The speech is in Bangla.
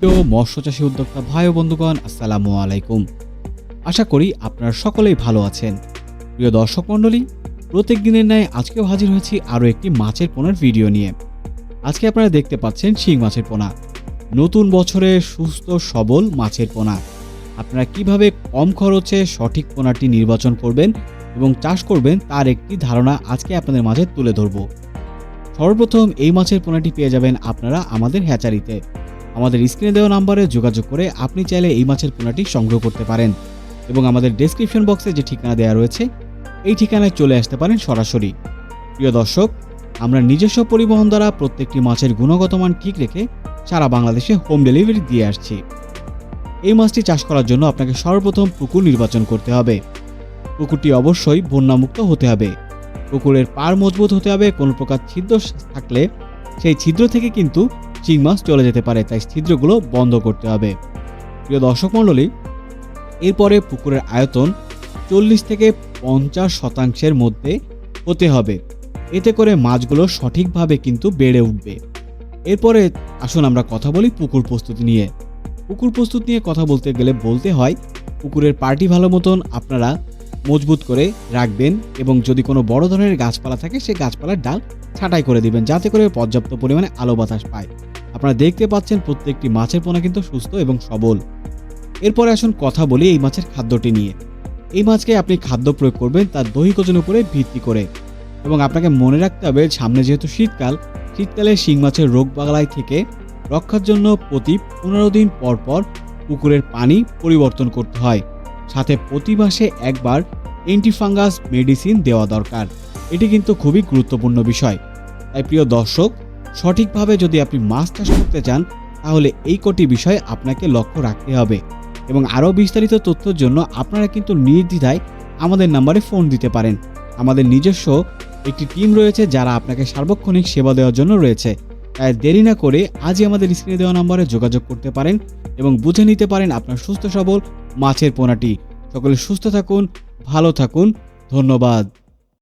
প্রিয় মৎস্য চাষী উদ্যোক্তা ভাই ও বন্ধুগণ, আসসালামু আলাইকুম। আশা করি আপনারা সকলেই ভালো আছেন। প্রিয় দর্শক মণ্ডলী, প্রত্যেক দিনের ন্যায় আজকেও হাজির হয়েছি আরও একটি মাছের পোনার ভিডিও নিয়ে। আজকে আপনারা দেখতে পাচ্ছেন শিং মাছের পোনা। নতুন বছরে সুস্থ, সবল মাছের পোনা। আপনারা কীভাবে কম খরচে সঠিক পোনাটি নির্বাচন করবেন এবং চাষ করবেন তার একটি ধারণা আজকে আপনাদের মাঝে তুলে ধরব। সর্বপ্রথম এই মাছের পোনাটি পেয়ে যাবেন আপনারা আমাদের হ্যাচারিতে। আমাদের স্ক্রিনে দেওয়া নাম্বারে যোগাযোগ করে আপনি চাইলে এই মাছের পোনাটি সংগ্রহ করতে পারেন এবং আমাদের ডেসক্রিপশন বক্সে যে ঠিকানা দেওয়া রয়েছে, এই ঠিকানায় চলে আসতে পারেন সরাসরি। প্রিয় দর্শক, আমরা নিজস্ব পরিবহন দ্বারা প্রত্যেকটি মাছের গুণগত মান ঠিক রেখে সারা বাংলাদেশে হোম ডেলিভারি দিয়ে আসছি। এই মাছটি চাষ করার জন্য আপনাকে সর্বপ্রথম পুকুর নির্বাচন করতে হবে। পুকুরটি অবশ্যই বন্যামুক্ত হতে হবে। পুকুরের পার মজবুত হতে হবে, কোনো প্রকার ছিদ্র থাকলে সেই ছিদ্র থেকে কিন্তু চিং মাছ চলে যেতে পারে, তাই ছিদ্রগুলো বন্ধ করতে হবে। প্রিয় দর্শক মণ্ডলী, এরপরে পুকুরের আয়তন চল্লিশ থেকে পঞ্চাশ শতাংশের মধ্যে হতে হবে। এতে করে মাছগুলো সঠিকভাবে কিন্তু বেড়ে উঠবে। এরপরে আসুন আমরা কথা বলি পুকুর প্রস্তুতি নিয়ে। পুকুর প্রস্তুত নিয়ে কথা বলতে গেলে বলতে হয়, পুকুরের পার্টি ভালো মতন আপনারা মজবুত করে রাখবেন এবং যদি কোনো বড় ধরনের গাছপালা থাকে, সেই গাছপালার ডাল ছাঁটাই করে দিবেন, যাতে করে পর্যাপ্ত পরিমাণে আলো বাতাস পায়। আপনারা দেখতে পাচ্ছেন প্রত্যেকটি মাছের পোনা কিন্তু সুস্থ এবং সবল। এরপরে আসুন কথা বলি এই মাছের খাদ্যটি নিয়ে। এই মাছকে আপনি খাদ্য প্রয়োগ করবেন তার দৈহিক ওজন উপরে ভিত্তি করে এবং আপনাকে মনে রাখতে হবে সামনে যেহেতু শীতকাল, শীতকালে শিং মাছের রোগ বাগলাই থেকে রক্ষার জন্য প্রতি পনেরো দিন পর পর পুকুরের পানি পরিবর্তন করতে হয়। সাথে প্রতি মাসে একবার অ্যান্টিফাঙ্গাস মেডিসিন দেওয়া দরকার। এটি কিন্তু খুবই গুরুত্বপূর্ণ বিষয়। তাই প্রিয় দর্শক সঠিকভাবে যদি আপনি মাছ চাষ করতে চান, তাহলে এই কটি বিষয় আপনাকে লক্ষ্য রাখতে হবে। এবং আরও বিস্তারিত তথ্যের জন্য আপনারা কিন্তু নির্দ্বিধায় আমাদের নাম্বারে ফোন দিতে পারেন। আমাদের নিজস্ব একটি টিম রয়েছে যারা আপনাকে সার্বক্ষণিক সেবা দেওয়ার জন্য রয়েছে। তাই দেরি না করে আজই আমাদের স্ক্রিনে দেওয়া নাম্বারে যোগাযোগ করতে পারেন এবং বুঝে নিতে পারেন আপনার সুস্থ সবল মাছের পোনাটি। সকলে সুস্থ থাকুন, ভালো থাকুন। ধন্যবাদ।